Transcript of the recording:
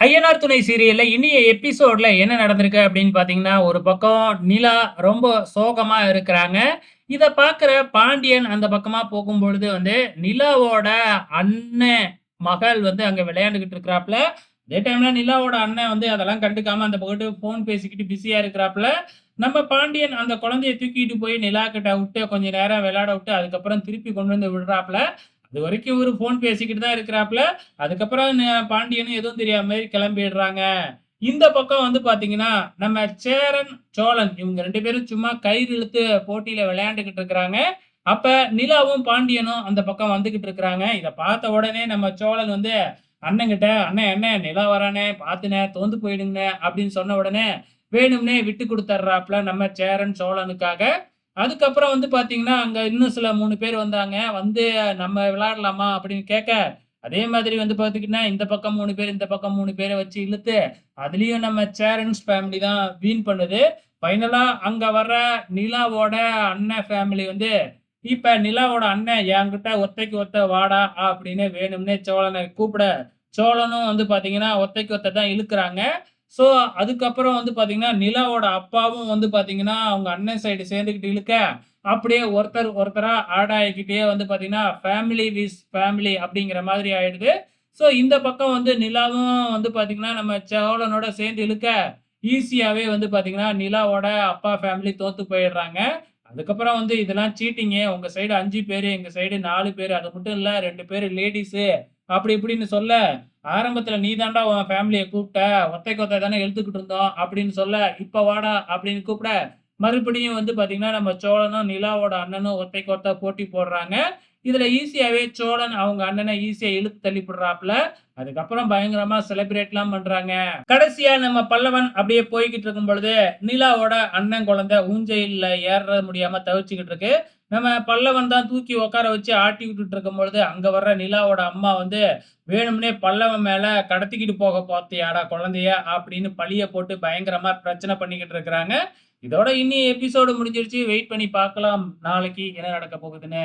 ஐயனார் துணை சீரியல்ல இனிய எபிசோட்ல என்ன நடந்திருக்கு அப்படின்னு பார்த்தீங்கன்னா, ஒரு பக்கம் நிலா ரொம்ப சோகமா இருக்கிறாங்க. இதை பார்க்குற பாண்டியன் அந்த பக்கமா போகும்பொழுது வந்து, நிலாவோட அண்ணன் மகள் வந்து அங்க விளையாண்டுகிட்டு இருக்கிறாப்புல. அதே டைம்ல நிலாவோட அண்ணன் வந்து அதெல்லாம் கண்டுக்காம அந்த பக்கத்து ஃபோன் பேசிக்கிட்டு பிஸியா இருக்கிறாப்புல. நம்ம பாண்டியன் அந்த குழந்தைய தூக்கிட்டு போய் நிலா கிட்ட விட்டு கொஞ்ச நேரம் விளையாட விட்டு, அதுக்கப்புறம் திருப்பி கொண்டு வந்து விடுறாப்புல. அது வரைக்கும் இவரு ஃபோன் பேசிக்கிட்டு தான் இருக்கிறாப்ல. அதுக்கப்புறம் பாண்டியனும் எதுவும் தெரியாத மாதிரி கிளம்பிடுறாங்க. இந்த பக்கம் வந்து பார்த்தீங்கன்னா, நம்ம சேரன், சோழன் இவங்க ரெண்டு பேரும் சும்மா கயிறு இழுத்து போட்டியில விளையாண்டுகிட்டு இருக்கிறாங்க. அப்ப நிலாவும், பாண்டியனும் அந்த பக்கம் வந்துகிட்டு இருக்கிறாங்க. இதை பார்த்த உடனே நம்ம சோழன் வந்து அண்ணங்கிட்ட "அண்ணே என்ன நிலா வரானே பார்த்துண்ணே தோந்து போயிடுங்கண்ணே" அப்படின்னு சொன்ன உடனே, வேணும்னே விட்டு கொடுத்துட்றாப்புல நம்ம சேரன், சோழனுக்காக. அதுக்கப்புறம் வந்து பார்த்தீங்கன்னா, அங்கே இன்னும் சில மூணு பேர் வந்தாங்க. வந்து "நம்ம விளையாடலாமா?" அப்படின்னு கேட்க, அதே மாதிரி வந்து பார்த்தீங்கன்னா இந்த பக்கம் மூணு பேர், இந்த பக்கம் மூணு பேரை வச்சு இழுத்து, அதுலேயும் நம்ம சேரன்ஸ் ஃபேமிலி தான் வீண் பண்ணுது. ஃபைனலாக அங்கே வர்ற நிலாவோட அண்ணன் ஃபேமிலி வந்து, இப்போ நிலாவோட அண்ணன் "என்கிட்ட ஒத்தைக்கு ஒத்த வாடா" அப்படின்னு வேணும்னே சோழனை கூப்பிட, சோழனும் வந்து பார்த்தீங்கன்னா, ஒத்தைக்கு ஒத்த தான் இழுக்கிறாங்க ஸோ, அதுக்கப்புறம் வந்து பார்த்தீங்கன்னா, நிலாவோட அப்பாவும் வந்து பார்த்தீங்கன்னா, அவங்க அண்ணன் சைடு சேர்ந்துக்கிட்டு இழுக்க, அப்படியே ஒருத்தர் ஒருத்தராக ஆட் ஆகிக்கிட்டே வந்து பார்த்தீங்கன்னா, ஃபேமிலி விஸ் ஃபேமிலி அப்படிங்கிற மாதிரி ஆயிடுது. ஸோ, இந்த பக்கம் வந்து நிலாவும் வந்து பார்த்தீங்கன்னா, நம்ம சோழனோட சேர்ந்து இழுக்க, ஈஸியாகவே வந்து பார்த்தீங்கன்னா, நிலாவோட அப்பா ஃபேமிலி தோத்து போயிடுறாங்க. அதுக்கப்புறம் வந்து இதெல்லாம் சீட்டிங்கு. உங்கள் சைடு அஞ்சு பேர் எங்கள் சைடு நாலு பேர் அது மட்டும் இல்லை ரெண்டு பேர் லேடிஸு அப்படி இப்படின்னு சொல்ல, ஆரம்பத்துல "நீ தாண்டா உன் ஃபேமிலியை கூப்பிட்ட. ஒத்தை கொத்தை தானே எழுத்துக்கிட்டு இருந்தோம்" அப்படின்னு சொல்ல, "இப்ப வாடா" அப்படின்னு கூப்பிட, மறுபடியும் வந்து பார்த்தீங்கன்னா, நம்ம சோழனும், நிலாவோட அண்ணனும் ஒத்தை ஒத்த போட்டி போடுறாங்க. இதுல ஈஸியாவே சோழன் அவங்க அண்ணனை ஈஸியா இழுத்து தள்ளிப்படுறாப்ல அதுக்கப்புறம் பயங்கரமா செலிப்ரேட்லாம் பண்றாங்க. கடைசியா நம்ம பல்லவன் அப்படியே போய்கிட்டு இருக்கும் பொழுது, நிலாவோட அண்ணன் குழந்தை ஊஞ்சையில ஏற முடியாம தவிச்சுக்கிட்டு இருக்கு. நம்ம பல்லவன் தான் தூக்கி உட்கார வச்சு ஆட்டி விட்டுட்டு இருக்கும்பொழுது, அங்க வர்ற நிலாவோட அம்மா வந்து, வேணும்னே பல்லவன் மேல "கடத்திக்கிட்டு போக பார்த்தியாடா குழந்தைய" அப்படின்னு பழிய போட்டு பயங்கரமா பிரச்சனை பண்ணிக்கிட்டு இருக்கிறாங்க. இதோட இன்னி எபிசோடு முடிஞ்சிருச்சு. வெயிட் பண்ணி பார்க்கலாம், நாளைக்கு என்ன நடக்க போகுதுன்னு.